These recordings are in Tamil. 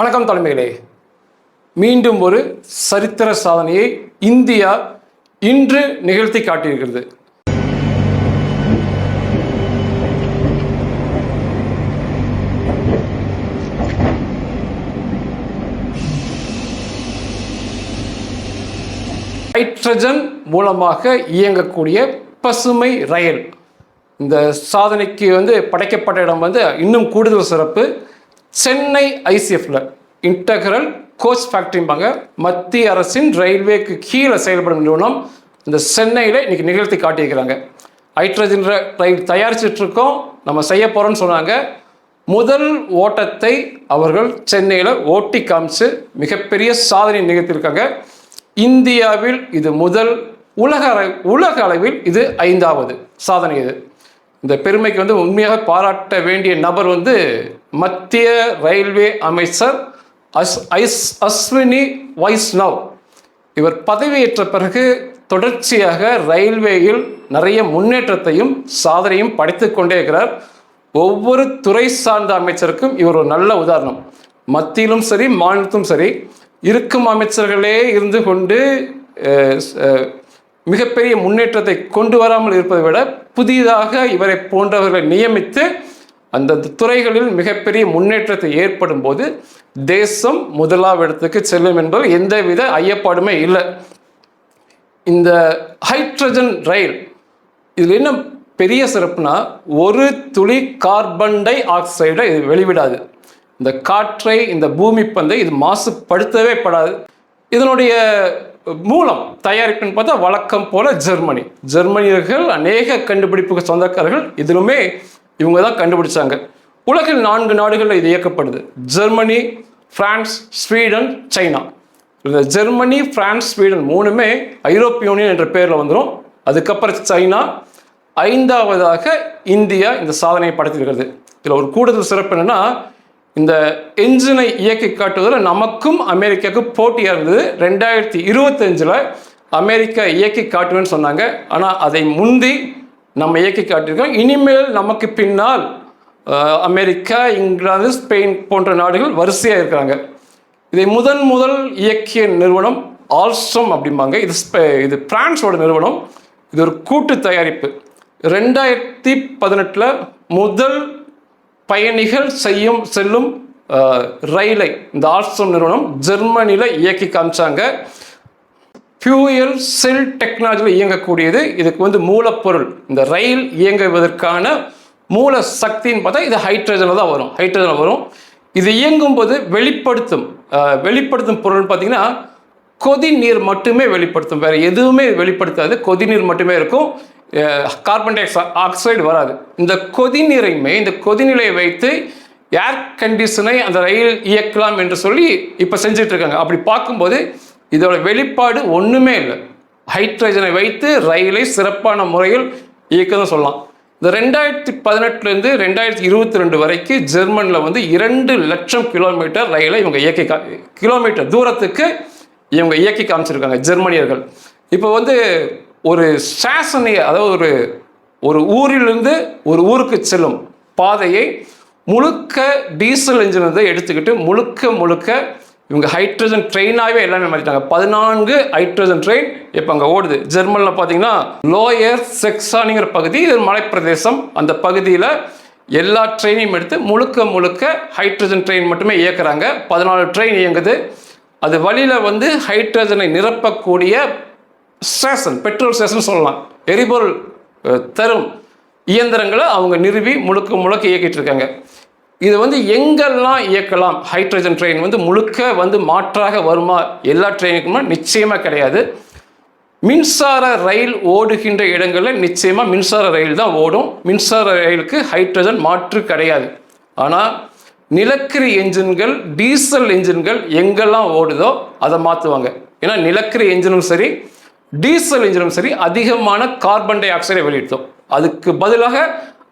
வணக்கம் தலைமைகளே. மீண்டும் ஒரு சரித்திர சாதனையை இந்தியா இன்று நிகழ்த்தி காட்டியிருக்கிறது. ஹைட்ரஜன் மூலமாக இயங்கக்கூடிய பசுமை ரயில். இந்த சாதனைக்கு வந்து படைக்கப்பட்ட இடம் வந்து இன்னும் கூடுதல் சிறப்பு. சென்னை ஐசிஎஃப்ல இன்டகரல் கோச் ஃபேக்டரிம்பாங்க மத்திய அரசின் ரயில்வேக்கு கீழே செயல்படும் நிறுவனம் இந்த சென்னையில் இன்றைக்கி நிகழ்த்தி காட்டியிருக்கிறாங்க. ஹைட்ரஜன் ரயில் தயாரிச்சிட்ருக்கோம் நம்ம செய்ய போகிறோம்னு சொன்னாங்க. முதல் ஓட்டத்தை அவர்கள் சென்னையில் ஓட்டி காமிச்சு மிகப்பெரிய சாதனை நிகழ்த்தியிருக்காங்க. இந்தியாவில் இது முதல் உலக உலக அளவில் இது ஐந்தாவது சாதனை இது. இந்த பெருமைக்கு வந்து உண்மையாக பாராட்ட வேண்டிய நபர் வந்து மத்திய ரயில்வே அமைச்சர் அஸ் ஐஸ் அஸ்வினி வைஷ்ணவ். இவர் பதவியேற்ற பிறகு தொடர்ச்சியாக ரயில்வேயில் நிறைய முன்னேற்றத்தையும் சாதனையும் படைத்து கொண்டே இருக்கிறார். ஒவ்வொரு துறை சார்ந்த அமைச்சருக்கும் இவர் ஒரு நல்ல உதாரணம். மத்தியிலும் சரி மாநிலத்திலும் சரி இருக்கும் அமைச்சர்களே இருந்து கொண்டு மிகப்பெரிய முன்னேற்றத்தை கொண்டு வராமல் இருப்பதை விட புதிதாக இவரை போன்றவர்களை நியமித்து அந்தந்த துறைகளில் மிகப்பெரிய முன்னேற்றத்தை ஏற்படும் போது தேசம் முதலாவிடத்துக்கு செல்லும் என்பது எந்தவித ஐயப்பாடுமே இல்லை. இந்த ஹைட்ரஜன் ரயில் இதில் என்ன பெரிய சிறப்புனா ஒரு துளி கார்பன் டை ஆக்சைடை இது வெளிவிடாது. இந்த காற்றை இந்த பூமி பந்தை இது மாசுபடுத்தவே படாது. இதனுடைய மூலம் தயாரிப்புன்னு பார்த்தா வழக்கம் போல ஜெர்மனி. ஜெர்மனியர்கள் அநேக கண்டுபிடிப்புக்கு சொந்தக்காரர்கள். இதிலுமே இவங்க தான் கண்டுபிடிச்சாங்க. உலகில் நான்கு நாடுகளில் இது இயக்கப்படுது. Germany France Sweden China. இந்த ஜெர்மனி பிரான்ஸ் ஸ்வீடன் மூணுமே ஐரோப்பிய யூனியன் என்ற பேரில் வந்துடும் அதுக்கப்புறம் சைனா ஐந்தாவதாக இந்தியா இந்த சாதனையை படைத்திருக்கிறது. இதில் ஒரு கூடுதல் சிறப்பு என்னன்னா இந்த என்ஜினை இயக்கி காட்டுவதில் நமக்கும் அமெரிக்காவுக்கும் போட்டியாக இருந்தது. ரெண்டாயிரத்தி இருபத்தஞ்சில் அமெரிக்கா இயக்கி காட்டுவேன்னு சொன்னாங்க. ஆனால் அதை முந்தி நம்ம இயக்கி காட்டியிருக்கோம். இனிமேல் நமக்கு பின்னால் அமெரிக்கா இங்கிலாந்து ஸ்பெயின் போன்ற நாடுகள் வரிசையாக இருக்கிறாங்க. இதை முதன் முதல் இயக்கிய நிறுவனம் ஆல்ஸ்ட்ரம் அப்படிம்பாங்க. இது இது பிரான்ஸோட நிறுவனம். இது ஒரு கூட்டு தயாரிப்பு. ரெண்டாயிரத்தி பதினெட்டில் முதல் பயணிகள் செய்யும் செல்லும் ரயிலை இந்த ஆல்ஸ்ட்ரம் நிறுவனம் ஜெர்மனியில் இயக்கி காமிச்சாங்க. ஃபியூயல் செல் டெக்னாலஜியில் இயங்கக்கூடியது. இதுக்கு வந்து மூலப்பொருள். இந்த ரயில் இயங்குவதற்கான மூல சக்தின்னு பார்த்தா இது ஹைட்ரஜனில் தான் வரும். ஹைட்ரஜனில் வரும். இது இயங்கும்போது வெளிப்படுத்தும். வெளிப்படுத்தும் பொருள் பார்த்தீங்கன்னா கொதிநீர் மட்டுமே வெளிப்படுத்தும். வேறு எதுவுமே வெளிப்படுத்தாது. கொதிநீர் மட்டுமே இருக்கும். கார்பன் டை ஆக்சைடு வராது. இந்த கொதிநீரையுமே இந்த கொதிநிலையை வைத்து ஏர் கண்டிஷனை அந்த ரயில் இயக்கலாம் என்று சொல்லி இப்போ செஞ்சிட்ருக்காங்க அப்படி பார்க்கும்போது இதோட வெளிப்பாடு ஒன்றுமே இல்லை. ஹைட்ரஜனை வைத்து ரயிலை சிறப்பான முறையில் இயக்கதான் சொல்லலாம். இந்த ரெண்டாயிரத்தி பதினெட்டுலேருந்து ரெண்டாயிரத்தி இருபத்தி ரெண்டு வரைக்கும் ஜெர்மனியில் வந்து இரண்டு லட்சம் கிலோமீட்டர் ரயிலை இவங்க இயக்கி கா கிலோமீட்டர் தூரத்துக்கு இவங்க இயக்கி காமிச்சிருக்காங்க ஜெர்மனியர்கள். இப்போ வந்து ஒரு ஸ்டேஷனை அதாவது ஒரு ஒரு ஊரிலிருந்து ஒரு ஊருக்கு செல்லும் பாதையை முழுக்க டீசல் இன்ஜின் வந்து எடுத்துக்கிட்டு முழுக்க முழுக்க இவங்க ஹைட்ரஜன் ட்ரெயினாகவே எல்லாமே மாற்றிட்டாங்க பதினான்கு ஹைட்ரஜன் ட்ரெயின் இப்போ அங்கே ஓடுது. ஜெர்மனில் பார்த்தீங்கன்னா லோயர் செக்ஸானிங்கிற பகுதி இது மலைப்பிரதேசம். அந்த பகுதியில் எல்லா ட்ரெயினையும் எடுத்து முழுக்க முழுக்க ஹைட்ரஜன் ட்ரெயின் மட்டுமே இயக்குறாங்க. பதினாலு ட்ரெயின் இயங்குது. அது வழியில் வந்து ஹைட்ரஜனை நிரப்பக்கூடிய ஸ்டேஷன் பெட்ரோல் ஸ்டேஷன் சொல்லலாம். எரிபொருள் தரும் இயந்திரங்களை அவங்க நிறுவி முழுக்க முழுக்க இயக்கிட்டு இருக்காங்க. இது வந்து எங்கெல்லாம் இயக்கலாம்? ஹைட்ரஜன் ட்ரெயின் வந்து முழுக்க வந்து மாற்றாக வருமா? எல்லா ட்ரெயினுக்குமா நிச்சயமாக கிடையாது. மின்சார ரயில் ஓடுகின்ற இடங்களில் நிச்சயமாக மின்சார ரயில் தான் ஓடும். மின்சார ரயிலுக்கு ஹைட்ரஜன் மாற்று கிடையாது. ஆனால் நிலக்கரி என்ஜின்கள் டீசல் என்ஜின்கள் எங்கெல்லாம் ஓடுதோ அதை மாற்றுவாங்க ஏன்னா நிலக்கரி என்ஜினும் சரி டீசல் என்ஜினும் சரி அதிகமான கார்பன் டை ஆக்சைடை வெளியிட்டோம் அதுக்கு பதிலாக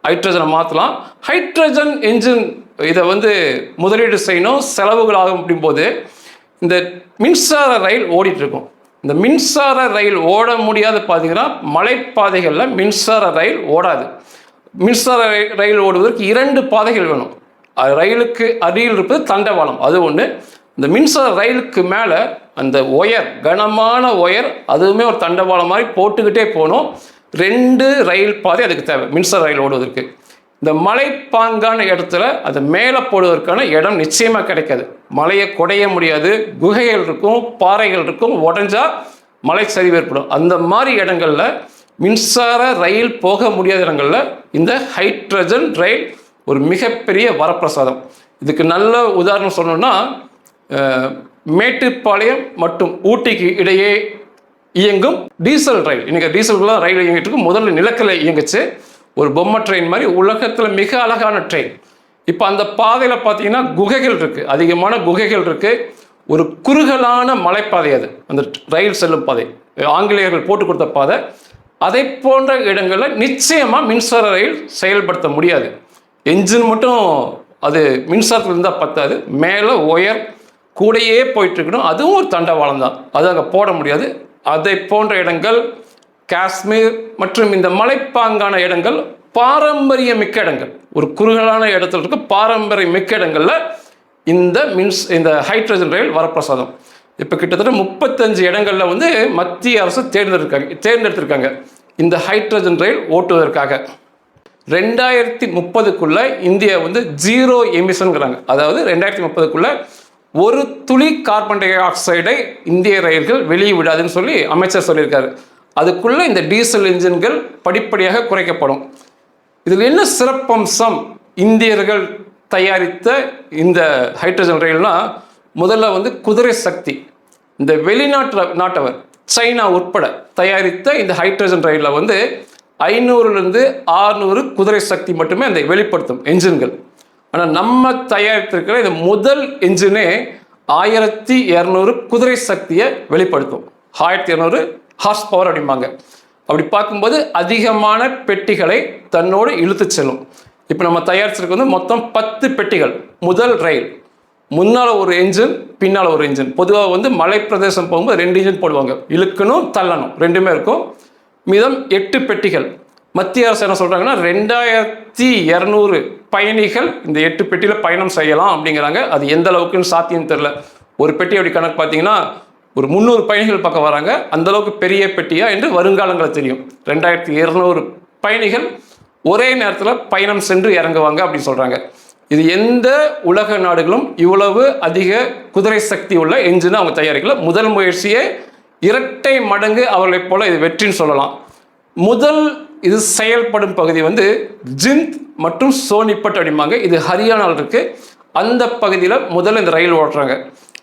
ஹைட்ரஜனை மாற்றலாம் ஹைட்ரஜன் என்ஜின் இதை வந்து முதலீடு செய்யணும் செலவுகள் ஆகும் அப்படிம்போது இந்த மின்சார ரயில் ஓடிட்டுருக்கும். இந்த மின்சார ரயில் ஓட முடியாத பார்த்தீங்கன்னா மலைப்பாதைகளில் மின்சார ரயில் ஓடாது. மின்சார ரயில் ரயில் ஓடுவதற்கு இரண்டு பாதைகள் வேணும். ரயிலுக்கு அருகில் இருப்பது தண்டவாளம். அது ஒன்று இந்த மின்சார ரயிலுக்கு மேலே அந்த ஒயர் கனமான ஒயர் அதுவுமே ஒரு தண்டவாளம் மாதிரி போட்டுக்கிட்டே போகணும். ரெண்டு ரயில் பாதை அதுக்கு தேவை. மின்சார ரயில் ஓடுவதற்கு. இந்த மலைப்பாங்கான இடத்துல அதை மேலே போடுவதற்கான இடம் நிச்சயமாக கிடைக்காது. மலையை குடைய முடியாது. குகைகள் இருக்கும் பாறைகள் இருக்கும் உடஞ்சா மலை சரிவு ஏற்படும். அந்த மாதிரி இடங்களில் மின்சார ரயில் போக முடியாத இடங்களில் இந்த ஹைட்ரஜன் ரயில் ஒரு மிகப்பெரிய வரப்பிரசாதம். இதுக்கு நல்ல உதாரணம் சொல்லணும்னா மேட்டுப்பாளையம் மற்றும் ஊட்டிக்கு இடையே இயங்கும் டீசல் ரயில் இன்னைக்கு டீசல்குலாம் ரயில் இயங்கிட்டு முதல்ல நிலக்கல இயங்குச்சு. ஒரு பொம்மை ட்ரெயின் மாதிரி உலகத்தில் மிக அழகான ட்ரெயின் இப்போ அந்த பாதையில் பார்த்தீங்கன்னா குகைகள் இருக்குது அதிகமான குகைகள் இருக்குது ஒரு குறுகலான மலைப்பாதை அது. அந்த ரயில் செல்லும் பாதை. ஆங்கிலேயர்கள் போட்டு கொடுத்த பாதை. அதை போன்ற இடங்களில் நிச்சயமாக மின்சார ரயில் செயல்படுத்த முடியாது. என்ஜின் மட்டும் அது மின்சாரத்தில் இருந்தால் பத்தாது. மேலே ஒயர் கூடையே போயிட்டு இருக்கணும். அதுவும் ஒரு தண்டவாளம் தான் அது அங்கே போட முடியாது. அதை போன்ற இடங்கள் காஷ்மீர் மற்றும் இந்த மலைப்பாங்கான இடங்கள் பாரம்பரிய மிக்க இடங்கள். ஒரு குறுகலான இடத்துல இருக்க பாரம்பரிய மிக்க இடங்களில் இந்த மின்ஸ் இந்த ஹைட்ரஜன் ரயில் வரப்பிரசாதம். இப்போ கிட்டத்தட்ட முப்பத்தஞ்சு இடங்களில் வந்து மத்திய அரசு தேர்ந்தெடுக்காங்க தேர்ந்தெடுத்திருக்காங்க இந்த ஹைட்ரஜன் ரயில் ஓட்டுவதற்காக. ரெண்டாயிரத்தி முப்பதுக்குள்ளே இந்தியா வந்து ஜீரோ எமிஷன்கிறாங்க அதாவது ரெண்டாயிரத்தி முப்பதுக்குள்ள ஒரு துளி கார்பன் டை ஆக்சைடை இந்திய ரயில்கள் வெளியே விடாதுன்னு சொல்லி அமைச்சர் சொல்லியிருக்காரு. அதுக்குள்ள இந்த டீசல் இன்ஜின்கள் படிப்படியாக குறைக்கப்படும். இதில் என்ன சிறப்பம்சம் இந்தியர்கள் தயாரித்த இந்த ஹைட்ரஜன் ரயில்னா முதல்ல வந்து குதிரை சக்தி. இந்த வெளிநாட்டு நாட்டவர் சைனா உட்பட தயாரித்த இந்த ஹைட்ரஜன் ரயிலில் வந்து ஐநூறுலேருந்து ஆறுநூறு குதிரை சக்தி மட்டுமே அந்த வெளிப்படுத்தும் என்ஜின்கள் ஆனால் நம்ம தயாரித்திருக்கிற இந்த முதல் என்ஜினே ஆயிரத்தி இரநூறு குதிரை சக்தியை வெளிப்படுத்தும். ஆயிரத்தி இரநூறு ஹார்ஸ் பவர் அப்படிம்பாங்க. அப்படி பார்க்கும்போது அதிகமான பெட்டிகளை தன்னோடு இழுத்து செல்லும். இப்போ நம்ம தயாரிச்சிருக்கிறது மொத்தம் பத்து பெட்டிகள். முதல் ரயில் முன்னால் ஒரு என்ஜின் பின்னால் ஒரு என்ஜின் பொதுவாக வந்து மலை பிரதேசம் போகும்போது ரெண்டு இன்ஜின் போடுவாங்க. இழுக்கணும் தள்ளணும். ரெண்டுமே இருக்கும். மீதம் எட்டு பெட்டிகள். மத்திய அரசு என்ன சொல்கிறாங்கன்னா ரெண்டாயிரத்தி இரநூறு பயணிகள் இந்த எட்டு பெட்டியில் பயணம் செய்யலாம் அப்படிங்கிறாங்க. அது எந்த அளவுக்குன்னு சாத்தியம் தெரில ஒரு பெட்டி அப்படி கணக்கு பார்த்தீங்கன்னா ஒரு முந்நூறு பயணிகள் பக்கம் வராங்க. அந்தளவுக்கு பெரிய பெட்டியா என்று வருங்காலங்களில் தெரியும். ரெண்டாயிரத்தி இருநூறு பயணிகள் ஒரே நேரத்தில் பயணம் சென்று இறங்குவாங்க அப்படின்னு சொல்கிறாங்க இது எந்த உலக நாடுகளும் இவ்வளவு அதிக குதிரை சக்தி உள்ள என்ஜின் அவங்க தயாரிக்கல. முதல் முயற்சியே இரட்டை மடங்கு அவர்களைப் போல இது வெற்றின்னு சொல்லலாம். முதல் இது செயல்படும் பகுதி வந்து ஜிந்த் மற்றும் சோனிப்பட் அப்படிம்பாங்க. இது ஹரியானாவில் இருக்குது அந்த பகுதியில் முதல்ல இந்த ரயில் ஓட்டுறாங்க.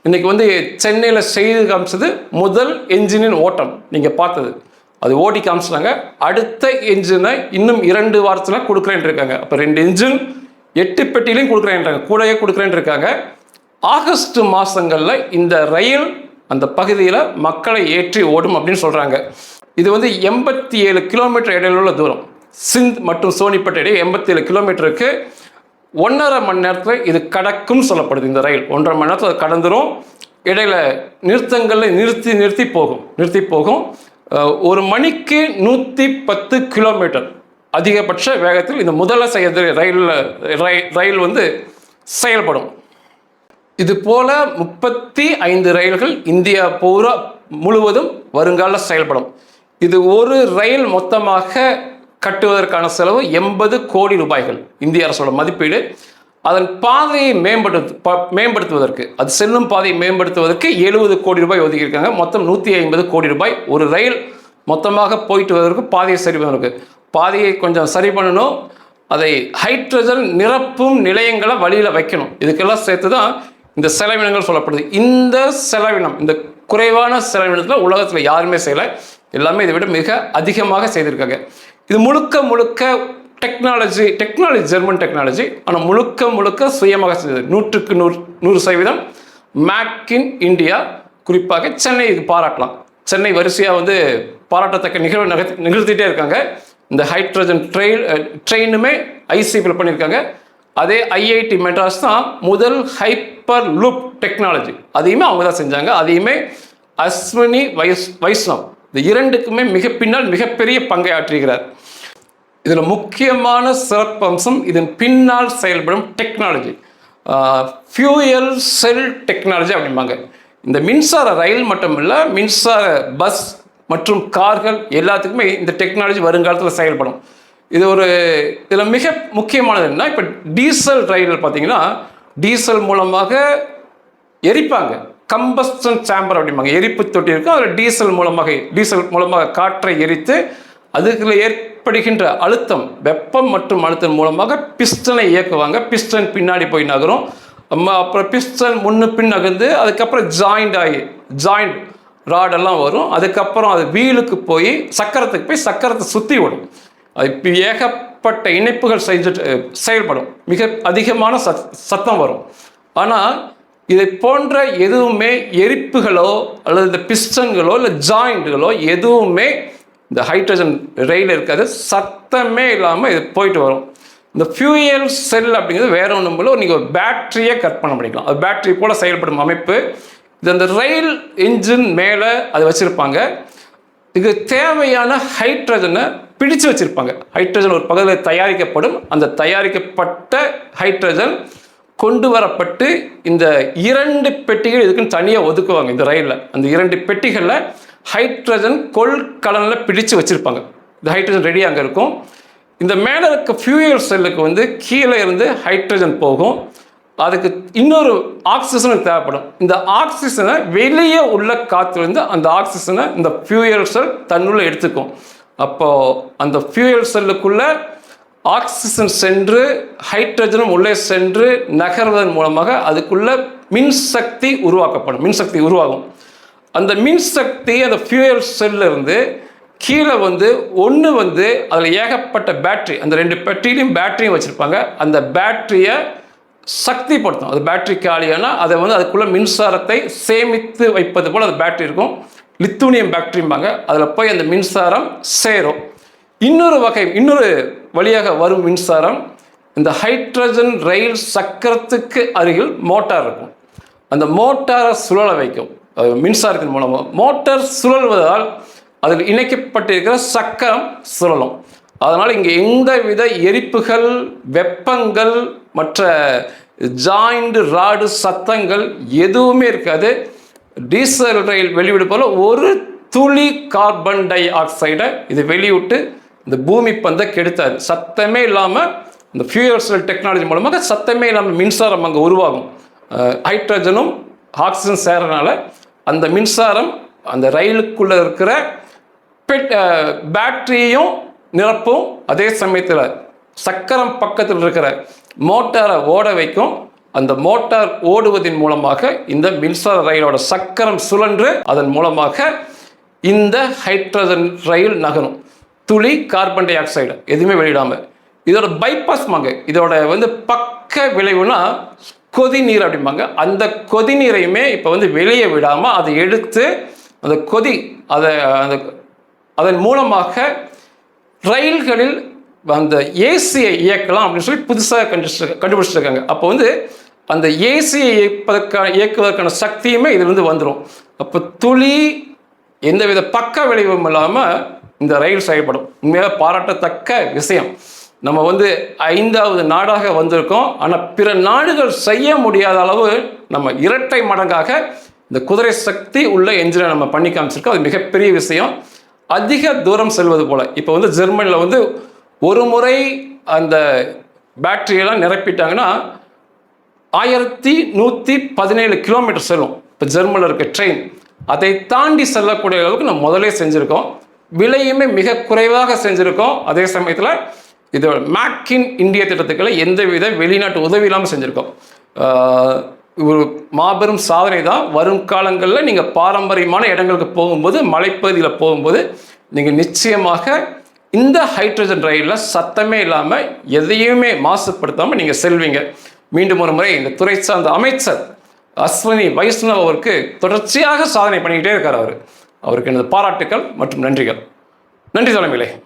இன்றைக்கி வந்து சென்னையில் செய்து காமிச்சது முதல் என்ஜினின் ஓட்டம். நீங்கள் பார்த்தது. அது ஓடி காமிச்சிட்டாங்க. அடுத்த என்ஜினை இன்னும் இரண்டு வாரத்தில் கொடுக்குறேன் இருக்காங்க. அப்போ ரெண்டு என்ஜின் எட்டு பெட்டிலையும் கொடுக்குறேன்றாங்க கூடயே கொடுக்குறேன் இருக்காங்க. ஆகஸ்ட் மாதங்களில் இந்த ரயில் அந்த பகுதியில் மக்களை ஏற்றி ஓடும் அப்படின்னு சொல்கிறாங்க இது வந்து எண்பத்தி ஏழு கிலோமீட்டர் இடையில உள்ள தூரம். சிந்த் மற்றும் சோனிப்பட் இடையே எண்பத்தி ஏழு கிலோமீட்டருக்கு ஒன்றரை மணி நேரத்தில் இது கடக்கும் சொல்லப்படுது இந்த ரயில். ஒன்றரை மணி நேரத்தில் அது கடந்துடும் இடையில நிறுத்தங்களில் நிறுத்தி நிறுத்தி போகும். நிறுத்தி போகும். ஒரு மணிக்கு நூற்றி பத்து கிலோமீட்டர் அதிகபட்ச வேகத்தில் இந்த முதல்ல செய்ய ரயிலில் ரயில் வந்து செயல்படும். இது போல முப்பத்தி ஐந்து ரயில்கள் இந்தியா பூரா முழுவதும் வருங்கால செயல்படும். இது ஒரு ரயில் மொத்தமாக கட்டுவதற்கான செலவு எண்பது கோடி ரூபாய்கள் இந்திய அரசோட மதிப்பீடு. அதன் பாதையை மேம்படுத்து ப- மேம்படுத்துவதற்கு அது செல்லும் பாதையை மேம்படுத்துவதற்கு எழுபது கோடி ரூபாய் ஒதுக்கியிருக்காங்க. மொத்தம் நூற்றி ஐம்பது கோடி ரூபாய் ஒரு ரயில் மொத்தமாக போயிட்டு வருவதற்கு பாதையை சரி பண்ணுவதற்கு பாதையை கொஞ்சம் சரி பண்ணணும். அதை ஹைட்ரஜன் நிரப்பும் நிலையங்களை வழியில் வைக்கணும். இதுக்கெல்லாம் சேர்த்து தான் இந்த செலவினங்கள் சொல்லப்படுது. இந்த செலவினம் இந்த குறைவான செலவினத்தில் உலகத்தில் யாருமே செய்யலை. எல்லாமே இதை விட மிக அதிகமாக செய்திருக்காங்க. இது முழுக்க முழுக்க டெக்னாலஜி டெக்னாலஜி ஜெர்மன் டெக்னாலஜி ஆனால் முழுக்க முழுக்க சுயமாக செய்தது. நூற்றுக்கு நூறு நூறு சதவீதம் மேக் இன் இந்தியா குறிப்பாக சென்னை இது பாராட்டலாம். சென்னை வரிசையாக வந்து பாராட்டத்தக்க நிகழ்வு நகர்த்தி நிகழ்த்திட்டே இருக்காங்க. இந்த ஹைட்ரஜன் ட்ரெயின் ட்ரெயினுமே ஐசிபியில் பண்ணியிருக்காங்க. அதே ஐஐடி மெட்ராஸ் தான் முதல் ஹைப்பர் லூப் டெக்னாலஜி அதையுமே அவங்க தான் செஞ்சாங்க. அதையுமே அஸ்வினி வைஸ் வைஷ்ணவ் இந்த இரண்டுக்குமே மிக பின்னால் மிகப்பெரிய பங்கை ஆற்றுகிறார் இதில் முக்கியமான சிறப்பம்சம் இதன் பின்னால் செயல்படும் டெக்னாலஜி ஃபியூயல் செல் டெக்னாலஜி அப்படிம்பாங்க. இந்த மின்சார ரயில் மட்டும் இல்லை மின்சார பஸ் மற்றும் கார்கள் எல்லாத்துக்குமே இந்த டெக்னாலஜி வருங்காலத்தில் செயல்படும். இது ஒரு இதில் மிக முக்கியமானது என்ன இப்போ டீசல் ரயில் பார்த்தீங்கன்னா டீசல் மூலமாக எரிப்பாங்க. கம்பஸ்டன் சாம்பர் அப்படிம்பாங்க. எரிப்பு தொட்டி இருக்கும் அதில் டீசல் மூலமாக டீசல் மூலமாக காற்றை எரித்து அதுக்குள்ள ஏற்படுகின்ற அழுத்தம் வெப்பம் மற்றும் அழுத்தம் மூலமாக பிஸ்டனை இயக்குவாங்க. பிஸ்டன் பின்னாடி போய் நகரும். அப்புறம் பிஸ்டன் முன்னு பின் நகர்ந்து அதுக்கப்புறம் ஜாயிண்ட் ஆகி ஜாயிண்ட் ராடெல்லாம் வரும். அதுக்கப்புறம் அது வீலுக்கு போய் சக்கரத்துக்கு போய் சக்கரத்தை சுற்றி விடும். அது இப்போ ஏகப்பட்ட இணைப்புகள் செஞ்சுட்டு செயல்படும். மிக அதிகமான சத் சத்தம் வரும். ஆனால் இதை போன்ற எதுவுமே எரிப்புகளோ அல்லது இந்த பிஸ்டன்களோ இல்லை ஜாயிண்ட்களோ எதுவுமே இந்த ஹைட்ரஜன் ரயில் இருக்காது. சத்தமே இல்லாமல் இது போயிட்டு வரும். இந்த ஃபியூயல் செல் அப்படிங்கிறது வேற ஒன்றும் இல்லை நீங்கள் ஒரு பேட்டரியை கற்பனை பண்ணிக்கலாம். அது பேட்டரி போல் செயல்படும் அமைப்பு. இது அந்த ரயில் இன்ஜின் மேலே அது வச்சுருப்பாங்க. இது தேவையான ஹைட்ரஜனை பிடிச்சு வச்சுருப்பாங்க. ஹைட்ரஜன் ஒரு பகுதியில் தயாரிக்கப்படும். அந்த தயாரிக்கப்பட்ட ஹைட்ரஜன் கொண்டு வரப்பட்டு இந்த இரண்டு பெட்டிகள் இதுக்குன்னு தனியாக ஒதுக்குவாங்க இந்த ரயிலில். அந்த இரண்டு பெட்டிகளில் ஹைட்ரஜன் கொள்கலனில் பிடிச்சு வச்சுருப்பாங்க. இந்த ஹைட்ரஜன் ரெடி அங்கே இருக்கும். இந்த மேலே இருக்க ஃபியூயல் செல்லுக்கு வந்து கீழே இருந்து ஹைட்ரஜன் போகும். அதுக்கு இன்னொரு ஆக்சிஜனும் தேவைப்படும். இந்த ஆக்சிஜனை வெளியே உள்ள காற்றுலேருந்து அந்த ஆக்சிஜனை இந்த ஃபியூயல் செல் தன்னுள்ளே எடுத்துக்கும். அப்போது அந்த ஃபியூயல் செல்லுக்குள்ளே ஆக்சிஜன் சென்று ஹைட்ரஜனும் உள்ளே சென்று நகர்வதன் மூலமாக அதுக்குள்ள மின்சக்தி உருவாக்கப்படும். மின்சக்தி உருவாகும். அந்த மின்சக்தி அந்த ஃபியூயல் செல்லிருந்து கீழே வந்து ஒன்று வந்து அதில் ஏகப்பட்ட பேட்ரி அந்த ரெண்டு பெட்டிலையும் பேட்டரியும் வச்சுருப்பாங்க. அந்த பேட்டரியை சக்திப்படுத்தும். அது பேட்டரி காலியானா அதை வந்து அதுக்குள்ளே மின்சாரத்தை சேமித்து வைப்பது போல் அது பேட்டரி இருக்கும். லித்தூனியம் பேட்டரிம்பாங்க அதில் போய் அந்த மின்சாரம் சேரும். இன்னொரு வகை இன்னொரு வழியாக வரும் மின்சாரம் இந்த ஹைட்ரஜன் ரயில் சக்கரத்துக்கு அருகில் மோட்டார் இருக்கும். அந்த மோட்டாரை சுழல வைக்கும். மின்சாரத்தின் மூலமாக மோட்டார் சுழல்வதால் அதில் இணைக்கப்பட்டிருக்கிற சக்கரம் சுழலும். அதனால் இங்கே எந்த வித எரிப்புகள் வெப்பங்கள் மற்ற ஜாயிண்ட் ராடு சத்தங்கள் எதுவுமே இருக்காது. டீசல் ரயில் வெளிவிடு போல ஒரு துளி கார்பன் டை ஆக்சைடை இது வெளியிட்டு இந்த பூமி பந்தை கெடுத்தாது சத்தமே இல்லாமல் இந்த ஃபியூயல் செல் டெக்னாலஜி மூலமாக சத்தமே இல்லாமல் மின்சாரம் அங்கே உருவாகும். ஹைட்ரஜனும் ஆக்சிஜன் சேரனால அந்த மின்சாரம் அந்த ரயிலுக்குள்ளே இருக்கிற பெட் பேட்டரியும் நிரப்பும் அதே சமயத்தில் சக்கரம் பக்கத்தில் இருக்கிற மோட்டாரை ஓட வைக்கும். அந்த மோட்டார் ஓடுவதன் மூலமாக இந்த மின்சார ரயிலோட சக்கரம் சுழன்று அதன் மூலமாக இந்த ஹைட்ரஜன் ரயில் நகரும். துளி கார்பன் டை ஆக்சைடு எதுவுமே வெளியிடாமல் இதோட பைபாஸ் மாங்க. இதோட வந்து பக்க விளைவுனா கொதிநீர் அப்படிம்பாங்க. அந்த கொதிநீரையுமே இப்போ வந்து வெளியே விடாமல் அதை எடுத்து அந்த கொதி அதை அந்த அதன் மூலமாக ரயில்களில் அந்த ஏசியை இயக்கலாம் அப்படின்னு சொல்லி புதுசாக கண்டுபிடிச்சு கண்டுபிடிச்சிருக்காங்க. அப்போ வந்து அந்த ஏசியை இயப்பதற்கான இயக்குவதற்கான சக்தியுமே இதிலிருந்து வந்துடும் அப்போ துளி எந்தவித பக்க விளைவும் இல்லாமல் இந்த ரயில் செயல்படும் உண்மையாக பாராட்டத்தக்க விஷயம். நம்ம வந்து ஐந்தாவது நாடாக வந்திருக்கோம். ஆனால் பிற நாடுகள் செய்ய முடியாத அளவு நம்ம இரட்டை மடங்காக இந்த குதிரை சக்தி உள்ள என்ஜினை நம்ம பண்ணி காமிச்சிருக்கோம். அது மிகப்பெரிய விஷயம். அதிக தூரம் செல்வது போல். இப்போ வந்து ஜெர்மனியில் வந்து ஒரு முறை அந்த பேட்டரியெல்லாம் நிரப்பிட்டாங்கன்னா ஆயிரத்தி நூற்றி பதினேழு கிலோமீட்டர் செல்லும். இப்போ ஜெர்மனில் இருக்க ட்ரெயின் அதை தாண்டி செல்லக்கூடிய அளவுக்கு நம்ம முதலே செஞ்சுருக்கோம். விலையுமே மிக குறைவாக செஞ்சுருக்கோம். அதே சமயத்தில் இது மேக்கின் இந்திய திட்டத்துக்களை எந்தவித வெளிநாட்டு உதவி இல்லாமல் செஞ்சுருக்கோம். ஒரு மாபெரும் சாதனை தான். வரும் காலங்களில் நீங்கள் பாரம்பரியமான இடங்களுக்கு போகும்போது மலைப்பகுதியில் போகும்போது நீங்கள் நிச்சயமாக இந்த ஹைட்ரஜன் ரயிலில் சத்தமே இல்லாமல் எதையுமே மாசுபடுத்தாமல் நீங்கள் செல்வீங்க. மீண்டும் ஒரு முறை இந்த துறை சார்ந்த அமைச்சர் அஸ்வினி வைஷ்ணவ் அவருக்கு தொடர்ச்சியாக சாதனை பண்ணிக்கிட்டே இருக்கார் அவர். அவருக்கு எனது பாராட்டுக்கள் மற்றும் நன்றிகள். நன்றி தலைமையிலே.